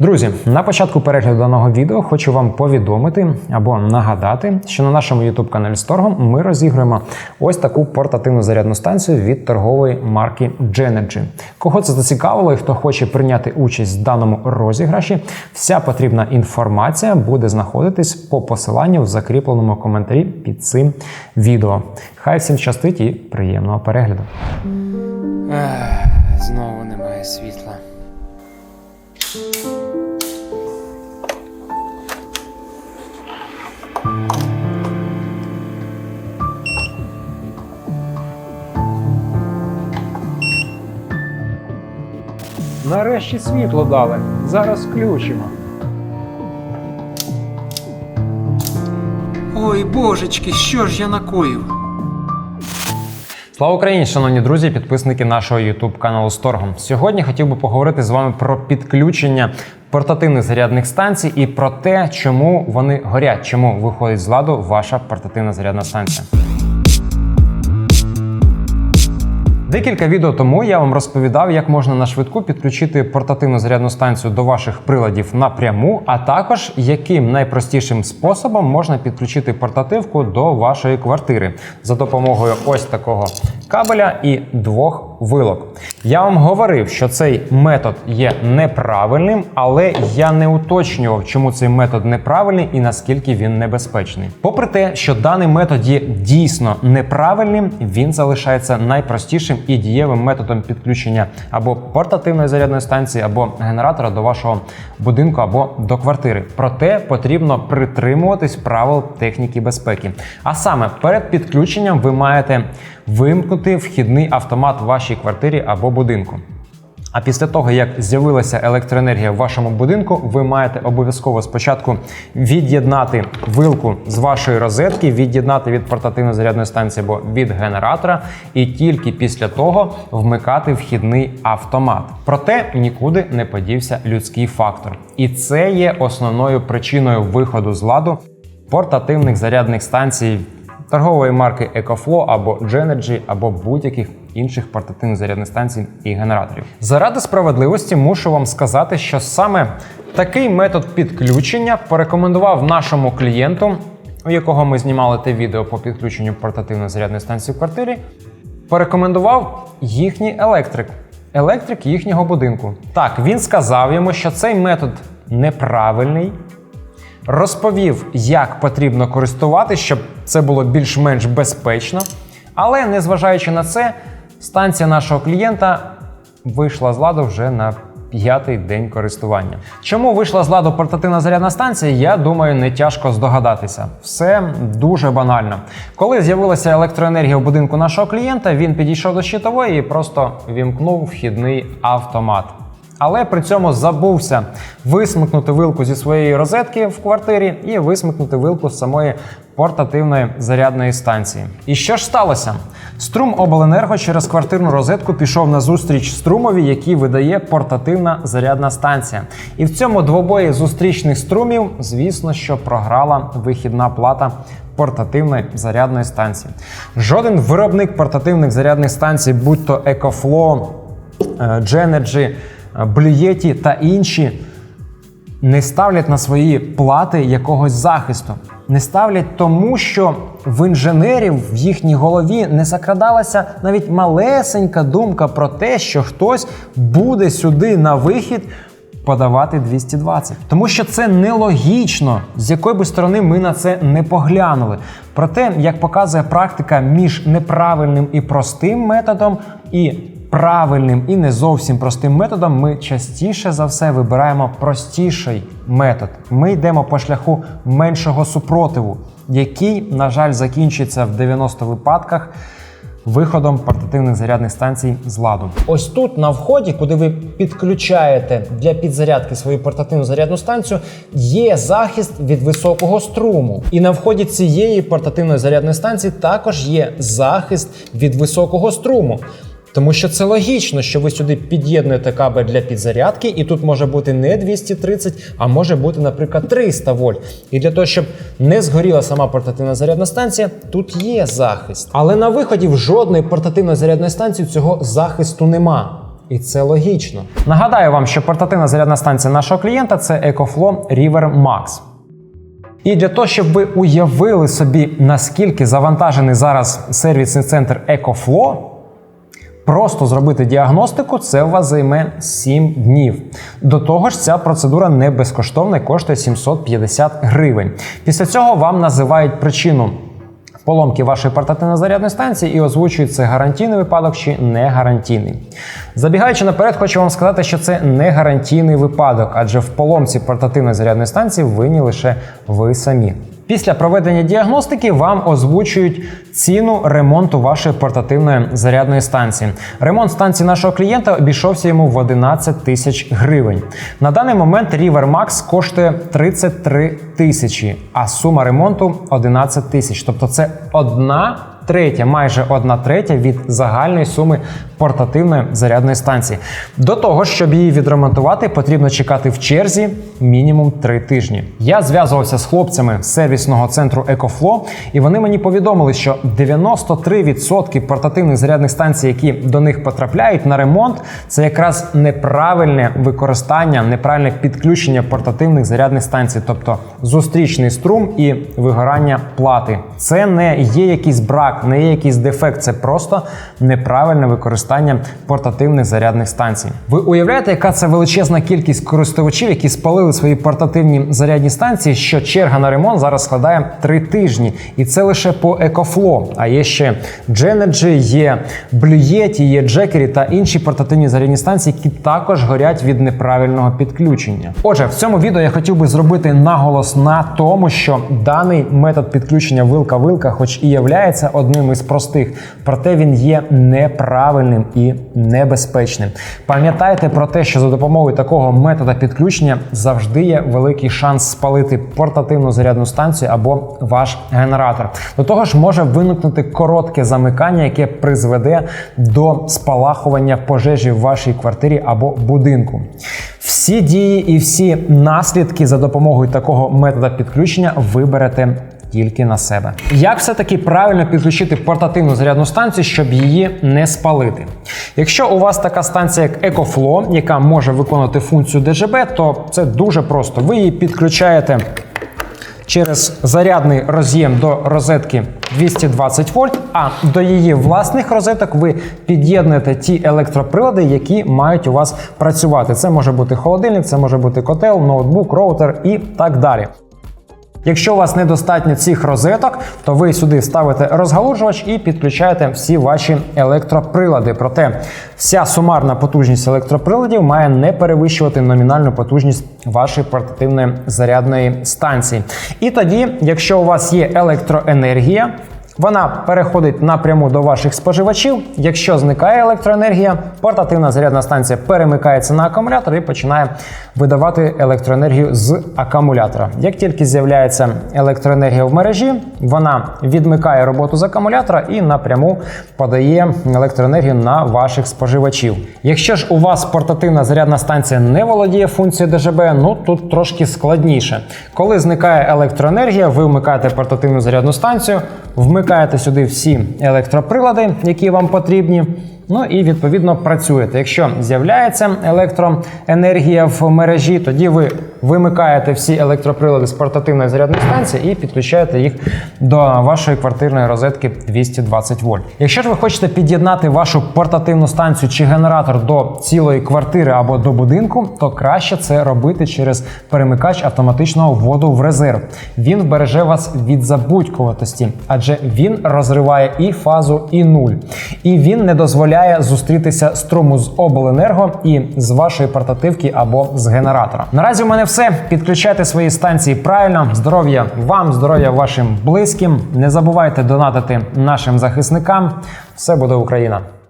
Друзі, на початку перегляду даного відео хочу вам повідомити або нагадати, що на нашому youtube каналі Storgo ми розігруємо ось таку портативну зарядну станцію від торгової марки Genergy. Кого це зацікавило і хто хоче прийняти участь в даному розіграші, вся потрібна інформація буде знаходитись по посиланню в закріпленому коментарі під цим відео. Хай всім щастить і приємного перегляду. Нарешті світло дали. Зараз включимо. Ой, божечки, що ж я накоїв? Слава Україні, шановні друзі, підписники нашого YouTube каналу Сторгом. Сьогодні хотів би поговорити з вами про підключення портативних зарядних станцій і про те, чому вони горять, чому виходить з ладу ваша портативна зарядна станція. Декілька відео тому я вам розповідав, як можна на швидку підключити портативну зарядну станцію до ваших приладів напряму, а також яким найпростішим способом можна підключити портативку до вашої квартири за допомогою ось такого кабеля і двох вилок. Я вам говорив, що цей метод є неправильним, але я не уточнював, чому цей метод неправильний і наскільки він небезпечний. Попри те, що даний метод є дійсно неправильним, він залишається найпростішим і дієвим методом підключення або портативної зарядної станції, або генератора до вашого будинку або до квартири. Проте потрібно притримуватись правил техніки безпеки. А саме перед підключенням ви маєте вимкнути вхідний автомат в вашій квартирі або будинку. А після того, як з'явилася електроенергія в вашому будинку, ви маєте обов'язково спочатку від'єднати вилку з вашої розетки, від'єднати від портативної зарядної станції або від генератора, і тільки після того вмикати вхідний автомат. Проте нікуди не подівся людський фактор, і це є основною причиною виходу з ладу портативних зарядних станцій торгової марки EcoFlow або Genergy, або будь-яких інших портативних зарядних станцій і генераторів. Заради справедливості мушу вам сказати, що саме такий метод підключення порекомендував нашому клієнту, у якого ми знімали те відео по підключенню портативної зарядної станції в квартирі, порекомендував їхній електрик, електрик їхнього будинку. Так, він сказав йому, що цей метод неправильний розповів, як потрібно користуватися, щоб це було більш-менш безпечно. Але незважаючи на це, станція нашого клієнта вийшла з ладу вже на п'ятий день користування. Чому вийшла з ладу портативна зарядна станція? Я думаю, не тяжко здогадатися. Все дуже банально. Коли з'явилася електроенергія в будинку нашого клієнта, він підійшов до щитової і просто вімкнув вхідний автомат але при цьому забувся висмикнути вилку зі своєї розетки в квартирі і висмикнути вилку з самої портативної зарядної станції. І що ж сталося? Струм обленерго через квартирну розетку пішов на зустріч струмові, який видає портативна зарядна станція. І в цьому двобої зустрічних струмів, звісно, що програла вихідна плата. Портативної зарядної станції. Жоден виробник портативних зарядних станцій, будь то EcoFlow, Genergy, Блюєті та інші не ставлять на свої плати якогось захисту. Не ставлять тому, що в інженерів в їхній голові не закрадалася навіть малесенька думка про те, що хтось буде сюди на вихід подавати 220. Тому що це нелогічно, з якої би сторони ми на це не поглянули. Проте, як показує практика між неправильним і простим методом і правильним і не зовсім простим методом, ми частіше за все вибираємо простіший метод. Ми йдемо по шляху меншого супротиву, який, на жаль, закінчиться в 90 випадках. Виходом портативних зарядних станцій з ладу. Ось тут на вході, куди ви підключаєте для підзарядки свою портативну зарядну станцію, є захист від високого струму. І на вході цієї портативної зарядної станції також є захист від високого струму. Тому що це логічно, що ви сюди під'єднуєте кабель для підзарядки, і тут може бути не 230, а може бути, наприклад, 300 вольт. І для того, щоб не згоріла сама портативна зарядна станція, тут є захист. Але на виході в жодної портативної зарядної станції цього захисту нема. І це логічно. Нагадаю вам, що портативна зарядна станція нашого клієнта це EcoFlow River Max. І для того, щоб ви уявили собі, наскільки завантажений зараз сервісний центр EcoFlow, Просто зробити діагностику це у вас займе 7 днів. До того ж, ця процедура не безкоштовна коштує 750 гривень. Після цього вам називають причину поломки вашої портативної зарядної станції і озвучують це гарантійний випадок чи не гарантійний. Забігаючи наперед, хочу вам сказати, що це не гарантійний випадок, адже в поломці портативної зарядної станції винні лише ви самі. Після проведення діагностики вам озвучують ціну ремонту вашої портативної зарядної станції. Ремонт станції нашого клієнта обійшовся йому в 11 тисяч гривень. На даний момент River Max коштує 33 тисячі, а сума ремонту 11 тисяч. Тобто це одна третя, майже одна третя від загальної суми портативної зарядної станції. До того, щоб її відремонтувати, потрібно чекати в черзі мінімум 3 тижні. Я зв'язувався з хлопцями сервісного центру EcoFlow, і вони мені повідомили, що 93% портативних зарядних станцій, які до них потрапляють на ремонт, це якраз неправильне використання, неправильне підключення портативних зарядних станцій, тобто зустрічний струм і вигорання плати. Це не є якийсь брак, не є якийсь дефект, це просто неправильне використання портативних зарядних станцій. Ви уявляєте, яка це величезна кількість користувачів, які спалили свої портативні зарядні станції, що черга на ремонт зараз складає 3 тижні, і це лише по EcoFlow. А є ще Genergy, є Yeti, є Jackery та інші портативні зарядні станції, які також горять від неправильного підключення. Отже, в цьому відео я хотів би зробити наголос на тому, що даний метод підключення вилка-вилка, хоч і являється одним із простих, проте він є неправильним і небезпечним. Пам'ятайте про те, що за допомогою такого метода підключення завжди є великий шанс спалити портативну зарядну станцію або ваш генератор. До того ж, може виникнути коротке замикання, яке призведе до спалахування пожежі в вашій квартирі або будинку. Всі дії і всі наслідки за допомогою такого метода підключення ви берете тільки на себе. Як все-таки правильно підключити портативну зарядну станцію, щоб її не спалити? Якщо у вас така станція, як EcoFlow, яка може виконувати функцію DGB, то це дуже просто. Ви її підключаєте через зарядний роз'єм до розетки 220 вольт, а до її власних розеток ви під'єднуєте ті електроприлади, які мають у вас працювати. Це може бути холодильник, це може бути котел, ноутбук, роутер і так далі. Якщо у вас недостатньо цих розеток, то ви сюди ставите розгалужувач і підключаєте всі ваші електроприлади. Проте вся сумарна потужність електроприладів має не перевищувати номінальну потужність вашої портативної зарядної станції. І тоді, якщо у вас є електроенергія, вона переходить напряму до ваших споживачів. Якщо зникає електроенергія, портативна зарядна станція перемикається на акумулятор і починає видавати електроенергію з акумулятора. Як тільки з'являється електроенергія в мережі, вона відмикає роботу з акумулятора і напряму подає електроенергію на ваших споживачів. Якщо ж у вас портативна зарядна станція не володіє функцією ДЖБ, ну тут трошки складніше. Коли зникає електроенергія, ви вмикаєте портативну зарядну станцію, вмикаєте сюди всі електроприлади, які вам потрібні. Ну і відповідно працюєте. Якщо з'являється електроенергія в мережі, тоді ви вимикаєте всі електроприлади з портативної зарядної станції і підключаєте їх до вашої квартирної розетки 220 вольт. Якщо ж ви хочете під'єднати вашу портативну станцію чи генератор до цілої квартири або до будинку, то краще це робити через перемикач автоматичного вводу в резерв. Він вбереже вас від забудькуватості, адже він розриває і фазу, і нуль. І він не дозволяє зустрітися струму з обленерго і з вашої портативки або з генератора. Наразі у мене все. Підключайте свої станції правильно. Здоров'я вам, здоров'я вашим близьким. Не забувайте донатити нашим захисникам. Все буде Україна!